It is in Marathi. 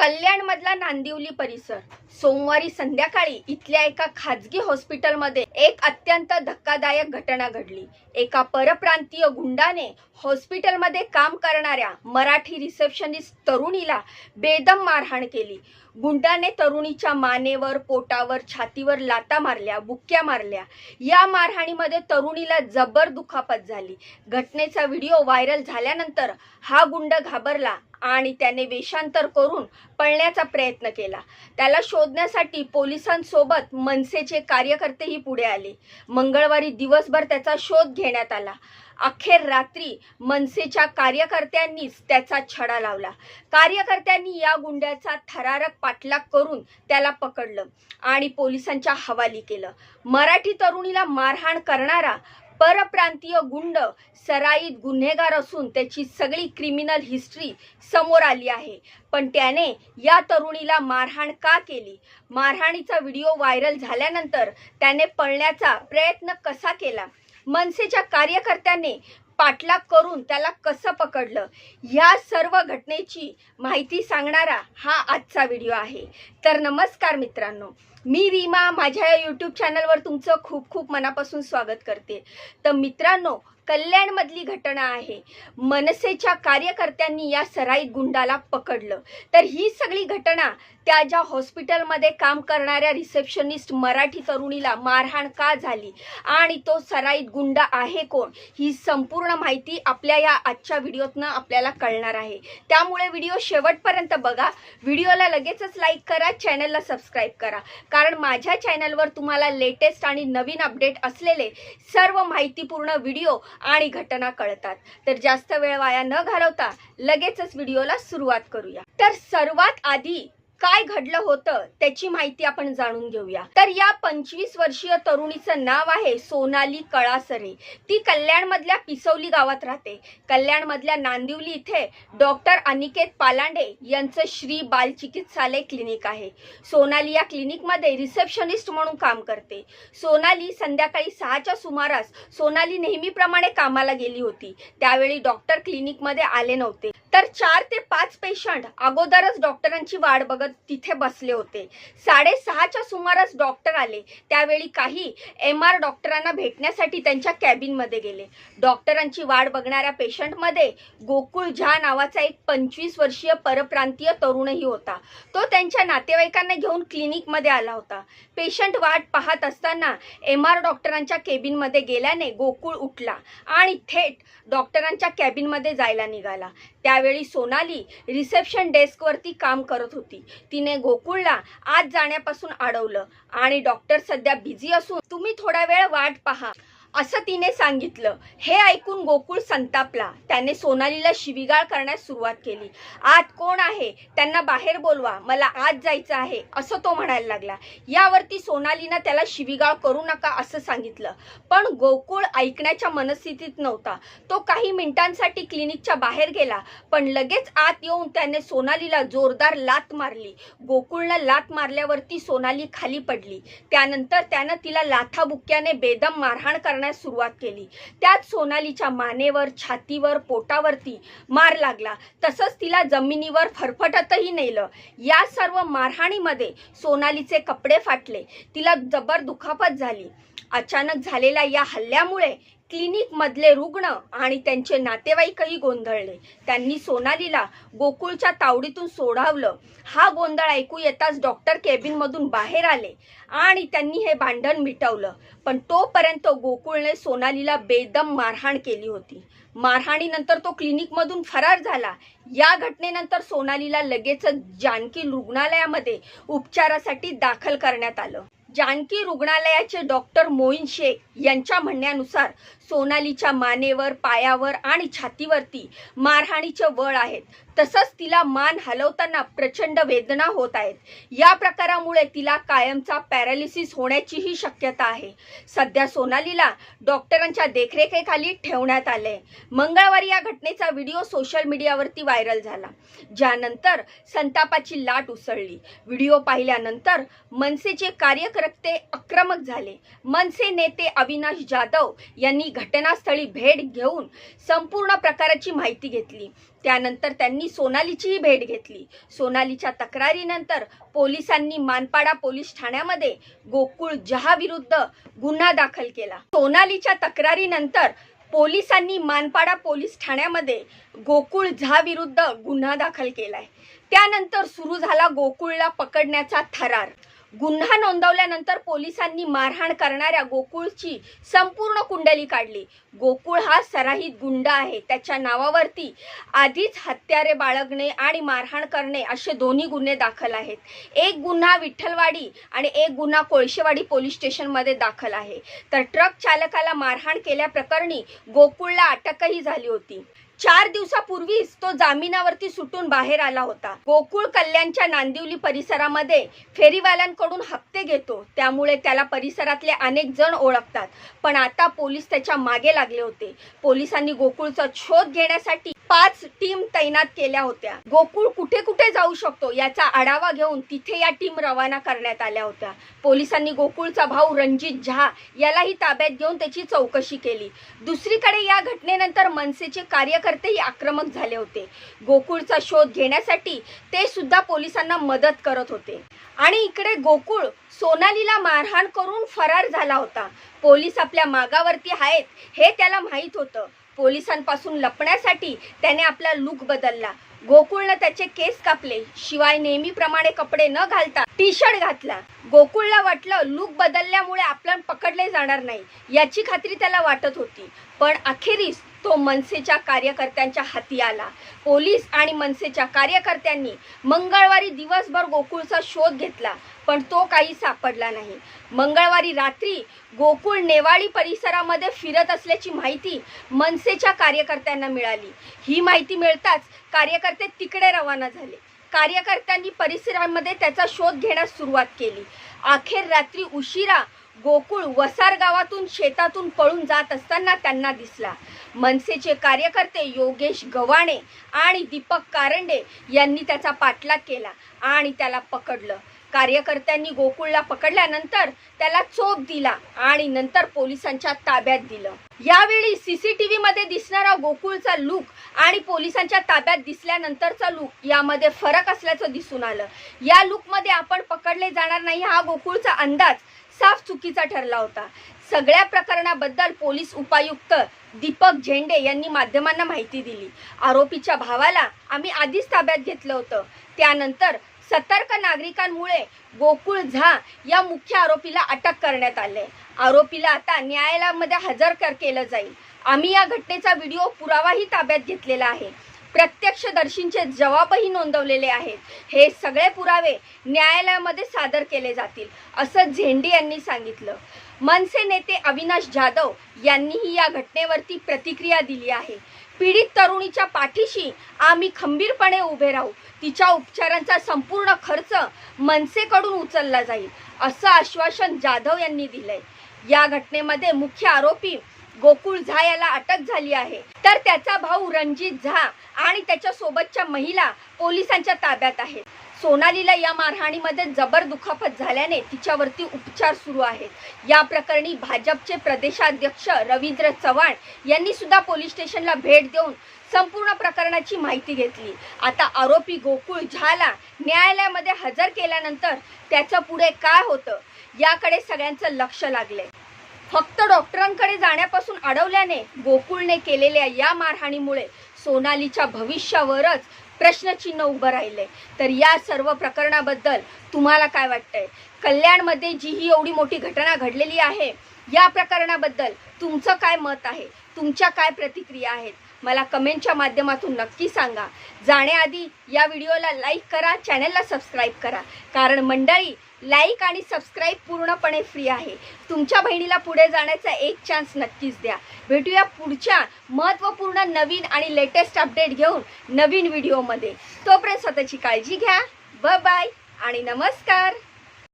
कल्याण मधला नांदिवली परिसर. सोमवारी संध्याकाळी इथल्या एका खाजगी हॉस्पिटलमध्ये एक अत्यंत धक्कादायक घटना घडली. एका परप्रांतीय गुंडाने हॉस्पिटलमध्ये काम करणाऱ्या मराठी रिसेप्शनिस्ट तरुणीला बेदम मारहाण केली. गुंडाने तरुणीच्या मानेवर पोटावर छातीवर लाता मारल्या बुक्क्या मारल्या. या मारहाणीमध्ये तरुणीला जबर दुखापत झाली. घटनेचा व्हिडिओ व्हायरल झाल्यानंतर हा गुंड घाबरला. आणि त्याने वेषांतर करून पळण्याचा प्रयत्न केला. त्याला शोधण्यासाठी पोलिसांसोबत मनसेचे कार्यकर्तेही पुढे आले. मंगळवारी दिवसभर त्याचा शोध घेण्यात आला. अखेर रात्री मनसेच्या कार्यकर्त्यांनीच त्याचा छडा लावला. कार्यकर्त्यांनी या गुंड्याचा थरारक पाठलाग करून त्याला पकडलं आणि पोलिसांच्या हवाली केलं. मराठी तरुणीला मारहाण करणारा परप्रांतीय गुंड सराईत गुन्हेगार असून त्याची सगळी क्रिमिनल हिस्ट्री समोर आली आहे. पण त्याने या तरुणीला मारहाण का केली? मारहाणीचा व्हिडिओ व्हायरल झाल्यानंतर त्याने पळण्याचा प्रयत्न कसा केला? मनसेच्या कार्यकर्त्याने पाठलाग करून त्याला कसं पकडलं? या सर्व घटनेची माहिती सांगणारा हा आजचा व्हिडिओ आहे. तर नमस्कार मित्रांनो मी रीमा. माझ्या या यूट्यूब चॅनलवर तुमचं खूप खूप मनापासून स्वागत करते. तर मित्रांनो कल्याणमधली घटना आहे. मनसेच्या कार्यकर्त्यांनी या सराईत गुंडाला पकडलं. तर ही सगळी घटना त्या ज्या हॉस्पिटलमध्ये काम करणाऱ्या रिसेप्शनिस्ट मराठी तरुणीला मारहाण का झाली? आणि तो सराईत गुंडा आहे कोण? ही संपूर्ण माहिती आपल्या या आजच्या व्हिडिओतनं आपल्याला कळणार आहे. त्यामुळे व्हिडिओ शेवटपर्यंत बघा. व्हिडिओला लगेचच लाईक करा चॅनलला सबस्क्राईब करा. कारण माझ्या चॅनलवर तुम्हाला लेटेस्ट आणि नवीन अपडेट असलेले सर्व माहितीपूर्ण व्हिडिओ आणि घटना कळतात. तर जास्त वेळ वाया न घालवता लगेचच व्हिडिओला सुरुवात करूया. तर सर्वात आधी काय घडलं होतं त्याची माहिती आपण जाणून घेऊया. तर या पंचवीस वर्षीय तरुणीचं नाव आहे सोनाली कळासरे. ती कल्याणमधल्या पिसवली गावात राहते. कल्याणमधल्या नांदिवली इथे डॉक्टर अनिकेत पालांडे यांचं श्री बाल चिकित्सालय क्लिनिक आहे. सोनाली या क्लिनिकमध्ये रिसेप्शनिस्ट म्हणून काम करते. सोनाली संध्याकाळी सहाच्या सुमारास सोनाली नेहमीप्रमाणे कामाला गेली होती. त्यावेळी डॉक्टर क्लिनिकमध्ये आले नव्हते. तर चार ते पाच पेशंट अगोदरच डॉक्टरांची वाट बघत तिथे बसले होते. साडेसहाच्या सुमारास डॉक्टर आले. त्यावेळी काही एम आर डॉक्टरांना भेटण्यासाठी त्यांच्या कॅबिनमध्ये गेले. डॉक्टरांची वाट बघणाऱ्या पेशंटमध्ये गोकुळ झा नावाचा एक पंचवीस वर्षीय परप्रांतीय तरुणही होता. तो त्यांच्या नातेवाईकांना घेऊन क्लिनिकमध्ये आला होता. पेशंट वाट पाहत असताना एम आर डॉक्टरांच्या केबिनमध्ये गेल्याने गोकुळ उठला आणि थेट डॉक्टरांच्या कॅबिनमध्ये जायला निघाला. त्या त्यावेळी सोनाली रिसेप्शन डेस्कवरती काम करत होती. तिने गोकुळला आत जाण्यापासून अडवलं. आणि डॉक्टर सध्या बिझी असून तुम्ही थोडा वेळ वाट पहा. असं तिने सांगितलं. हे ऐकून गोकुळ संतापला. त्याने सोनालीला शिविगाळ करण्यास सुरुवात केली. आत कोण आहे? त्यांना बाहेर बोलवा. मला आत जायचं आहे असं तो म्हणायला लागला. यावरती सोनालीनं त्याला शिविगाळ करू नका असं सांगितलं. पण गोकुळ ऐकण्याच्या मनस्थितीत नव्हता. तो काही मिनिटांसाठी क्लिनिकच्या बाहेर गेला पण लगेच आत येऊन त्याने सोनालीला जोरदार लात मारली. गोकुळनं लात मारल्यावरती सोनाली खाली पडली. त्यानंतर त्यानं तिला लाथाबुक्क्याने बेदम मारहाण करण्यास सुरुवात केली. त्यात सोनालीच्या मानेवर छातीवर पोटावरती मार लागला. तसंच तिला जमिनीवर फरफटतही नेलं. या सर्व मारहाणीमध्ये सोनालीचे कपडे फाटले. तिला जबर दुखापत झाली. अचानक झालेल्या या हल्ल्यामुळे क्लिनिक मधले रुग्ण आणि त्यांचे नातेवाईकही गोंधळले. त्यांनी सोनालीला गोकुळच्या तावडीतून सोडावलं. हा गोंधळ ऐकू येताच डॉक्टर केबिनमधून बाहेर आले आणि त्यांनी हे भांडण मिटवलं. पण तोपर्यंत गोकुळने सोनालीला बेदम मारहाण केली होती. मारहाणीनंतर तो क्लिनिकमधून फरार झाला. या घटनेनंतर सोनालीला लगेचच जानकी रुग्णालयामध्ये उपचारासाठी दाखल करण्यात आलं. जानकी रुग्णालयाचे डॉक्टर मोईन शेख यांच्या म्हणण्यानुसार सोनालीच्या मानेवर पायावर आणि छातीवरती मारहाणीचे वळ आहेत. तसंच तिला मान हलवताना प्रचंड वेदना होत आहेत. या प्रकारामुळे तिला कायमचा पॅरालिसिस होण्याचीही शक्यता आहे. सध्या सोनालीला डॉक्टरांच्या देखरेखीखाली ठेवण्यात आले मंगळवारी या घटनेचा व्हिडिओ सोशल मीडियावरती व्हायरल झाला. ज्यानंतर संतापाची लाट उसळली. व्हिडिओ पाहिल्यानंतर मनसेचे कार्यकर्ते आक्रमक झाले. मनसे नेते अविनाश जाधव यांनी घटनास्थळी भेट घेऊन संपूर्ण प्रकाराची माहिती घेतली. त्यानंतर त्यांनी सोनालीचीही भेट घेतली. सोनालीच्या तक्रारीनंतर पोलिसांनी मानपाडा पोलीस ठाण्यामध्ये गोकुळ जहाविरुद्ध गुन्हा दाखल केला. सोनालीच्या तक्रारीनंतर पोलिसांनी मानपाडा पोलीस ठाण्यामध्ये गोकुळ झा विरुद्ध गुन्हा दाखल केलाय. त्यानंतर सुरू झाला गोकुळला पकडण्याचा थरार. गुन्हा नोंदवल्यानंतर पोलिसांनी मारहाण करणाऱ्या गोकुळची संपूर्ण कुंडली काढली. गोकुळ हा सराहित गुंड आहे. त्याच्या नावावरती आधीच हत्यारे बाळगणे आणि मारहाण करणे असे दोन्ही गुन्हे दाखल आहेत. एक गुन्हा विठ्ठलवाडी आणि एक गुन्हा कोळशेवाडी पोलीस स्टेशनमध्ये दाखल आहे. तर ट्रक चालकाला मारहाण केल्याप्रकरणी गोकुळला अटकही झाली होती. चार दिवसापूर्वीच तो जामिनावरती सुटून बाहेर आला होता. गोकुळ कल्याणच्या नांदिवली परिसरामध्ये फेरीवाल्यांकडून हप्ते घेतो. त्यामुळे त्याला परिसरातले अनेक जण ओळखतात. पण आता पोलीस त्याच्यामागे लागले होते. पोलिसांनी गोकुळचा शोध घेण्यासाठी पाच टीम तैनात केल्या होत्या. गोकुळ कुठे कुठे जाऊ शकतो याचा आढावा घेऊन तिथे या टीम रवाना करण्यात आल्या होत्या. पोलिसांनी गोकुळचा भाऊ रणजित झा यालाही ताब्यात घेऊन त्याची चौकशी केली. दुसरीकडे या घटनेनंतर मनसेचे कार्यकर्तेही आक्रमक झाले होते. गोकुळचा शोध घेण्यासाठी ते सुद्धा पोलिसांना मदत करत होते. आणि इकडे गोकुळ सोनालीला मारहाण करून फरार झाला होता. पोलीस आपल्या मागावरती आहेत हे त्याला माहीत होतं. पोलिसांपासून लपण्यासाठी त्याने आपला लुक बदलला. गोकुळनं त्याचे केस कापले. शिवाय नेहमीप्रमाणे कपडे न घालता टी शर्ट घातला. गोकुळला वाटलं लुक बदलल्यामुळे आपण पकडले जाणार नाही. याची खात्री त्याला वाटत होती. पण अखेरीस तो मनसेच्या कार्यकर्त्यांच्या हाती आला पोलीस आणि मनसेच्या कार्यकर्त्यांनी मंगळवारी दिवसभर गोकुळचा शोध घेतला पण तो काही सापडला नाही. मंगळवारी रात्री गोकुळ नेवाळी परिसरामध्ये फिरत असल्याची माहिती मनसेच्या कार्यकर्त्यांना मिळाली. ही माहिती मिळताच कार्यकर्ते तिकडे रवाना झाले. कार्यकर्त्यांनी परिसरामध्ये त्याचा शोध घेण्यास सुरुवात केली. अखेर रात्री उशिरा गोकुळ वसार गावातून शेतातून पळून जात असताना त्यांना दिसला. मनसेचे कार्यकर्ते योगेश गव्हाणे आणि दीपक कारंडे यांनी त्याचा पाठलाग केला आणि त्याला पकडलं. कार्यकर्त्यांनी गोकुळला पकडल्यानंतर त्याला चोप दिला आणि नंतर पोलिसांच्या ताब्यात दिलं. यावेळी सीसीटीव्ही मध्ये दिसणारा गोकुळचा लूक आणि पोलिसांच्या ताब्यात दिसल्यानंतरचा लूक यामध्ये फरक असल्याचं दिसून आलं. या लूकमध्ये आपण पकडले जाणार नाही हा गोकुळचा अंदाज साफ चुकीचा ठरला होता. सगळ्या प्रकरणाबद्दल पोलीस उपायुक्त दीपक झेंडे यांनी माध्यमांना माहिती दिली. आरोपीच्या भावाला आम्ही आधीच ताब्यात घेतलं होतं. त्यानंतर सतर्क नागरिकांमुळे गोकुळ झा या मुख्य आरोपीला अटक करण्यात आले. आरोपीला आता न्यायालयामध्ये हजर कर केलं जाईल. आम्ही या घटनेचा व्हिडिओ पुरावाही ताब्यात घेतलेला आहे. प्रत्यक्षदर्शींचे जबाबही नोंदवलेले आहेत. हे सगळे पुरावे न्यायालयामध्ये सादर केले जातील असं झेंडे यांनी सांगितलं. मनसे नेते अविनाश जाधव यांनीही या घटनेवरती प्रतिक्रिया दिली आहे. पीडित तरुणीच्या पाठीशी आम्ही खंबीरपणे उभे राहू. तिच्या उपचारांचा संपूर्ण खर्च मनसेकडून उचलला जाईल असं आश्वासन जाधव यांनी दिलंय. या घटनेमध्ये मुख्य आरोपी गोकुळ झा याला अटक झाली आहे. तर त्याचा भाऊ रणजित झा आणि त्याच्या सोबतच्या महिला पोलिसांच्या ताब्यात आहेत. सोनालीला या मारहाणीमध्ये जबर दुखापत झाल्याने तिच्यावरती उपचार सुरू आहेत. या प्रकरणी भाजपचे प्रदेशाध्यक्ष रवींद्र चव्हाण यांनी सुद्धा पोलीस स्टेशनला भेट देऊन संपूर्ण प्रकरणाची माहिती घेतली. आता आरोपी गोकुळ झाला न्यायालयामध्ये हजर केल्यानंतर त्याचं पुढे काय होतं याकडे सगळ्यांचं लक्ष लागले फक्त डॉक्टरांकडे जाण्यापासून अडवल्याने गोकुळने केलेल्या या मारहाणीमुळे सोनालीच्या भविष्यावरच प्रश्नचिन्ह उभं राहिले. तर या सर्व प्रकरणाबद्दल तुम्हाला काय वाटतंय? कल्याणमध्ये जी ही एवढी मोठी घटना घडलेली आहे. या प्रकरणाबद्दल तुमचं काय मत आहे? तुमच्या काय प्रतिक्रिया आहेत? मला कमेंटच्या माध्यमातून नक्की सांगा. जाण्याआधी या व्हिडिओला लाईक करा चॅनलला सबस्क्राईब करा. कारण मंडळी लाईक आणि सबस्क्राईब पूर्णपणे फ्री आहे. तुमच्या बहिणीला पुढे जाण्याचा एक चान्स नक्कीच द्या. भेटूया पुढच्या महत्त्वपूर्ण नवीन आणि लेटेस्ट अपडेट घेऊन नवीन व्हिडिओमध्ये. तोपर्यंत स्वतःची काळजी घ्या. ब बाय आणि नमस्कार.